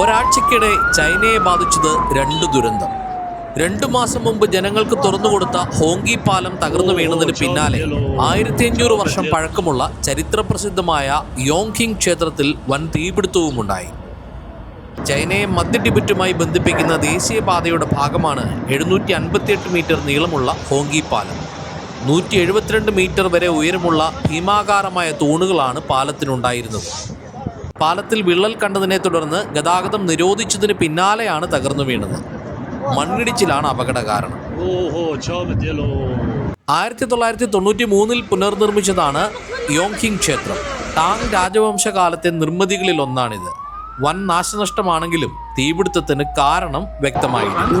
ഒരാഴ്ചക്കിടെ ചൈനയെ ബാധിച്ചത് രണ്ട് ദുരന്തം. രണ്ടു മാസം മുമ്പ് ജനങ്ങൾക്ക് തുറന്നുകൊടുത്ത ഹോങ്കി പാലം തകർന്നു വീണതിന് പിന്നാലെ ആയിരത്തി അഞ്ഞൂറ് വർഷം പഴക്കമുള്ള ചരിത്രപ്രസിദ്ധമായ യോങ്കിങ് ക്ഷേത്രത്തിൽ വൻ തീപിടുത്തവും ഉണ്ടായി ചൈനയെ മധ്യ ടിബറ്റുമായി ബന്ധിപ്പിക്കുന്ന ദേശീയപാതയുടെ ഭാഗമാണ് എഴുന്നൂറ്റി അൻപത്തിയെട്ട് മീറ്റർ നീളമുള്ള ഹോങ്കി പാലം. നൂറ്റി എഴുപത്തിരണ്ട് മീറ്റർ വരെ ഉയരമുള്ള ഭീമാകാരമായ തൂണുകളാണ് പാലത്തിനുണ്ടായിരുന്നത്. പാലത്തിൽ വിള്ളൽ കണ്ടതിനെ തുടർന്ന് ഗതാഗതം നിരോധിച്ചതിന് പിന്നാലെയാണ് തകർന്നു വീണത്. മണ്ണിടിച്ചിലാണ് അപകട കാരണം ആയിരത്തി തൊള്ളായിരത്തി തൊണ്ണൂറ്റി മൂന്നിൽ പുനർനിർമ്മിച്ചതാണ് യോങ്കിങ് ക്ഷേത്രം. ടാങ് രാജവംശകാലത്തെ നിർമ്മിതികളിൽ ഒന്നാണിത് വൻ നാശനഷ്ടമാണെങ്കിലും തീപിടുത്തത്തിന് കാരണം വ്യക്തമായിരുന്നു